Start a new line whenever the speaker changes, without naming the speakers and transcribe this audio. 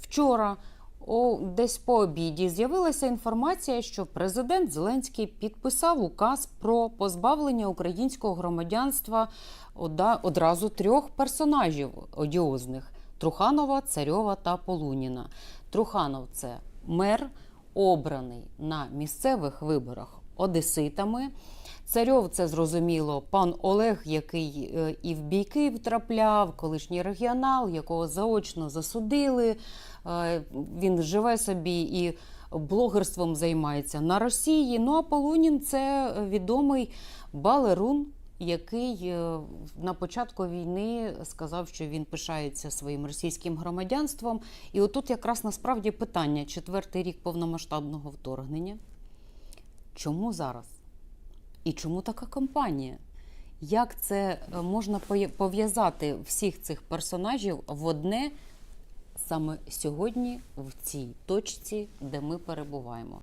Вчора о, десь по обіді з'явилася інформація, що президент Зеленський підписав указ про позбавлення українського громадянства одразу трьох персонажів одіозних: Труханова, Царьова та Полуніна. Труханов це мер, обраний на місцевих виборах одеситами. Царьов це зрозуміло пан Олег, який е, і в бійки втрапляв, колишній регіонал, якого заочно засудили. Е, Він живе собі і блогерством займається на Росії. Ну а Полунін це відомий балерун, який е, на початку війни сказав, що він пишається своїм російським громадянством. І отут якраз насправді питання: четвертий рік повномасштабного вторгнення. Чому зараз? І чому така компанія? Як це е, можна пов'язати всіх цих персонажів в одне саме сьогодні, в цій точці, де ми перебуваємо?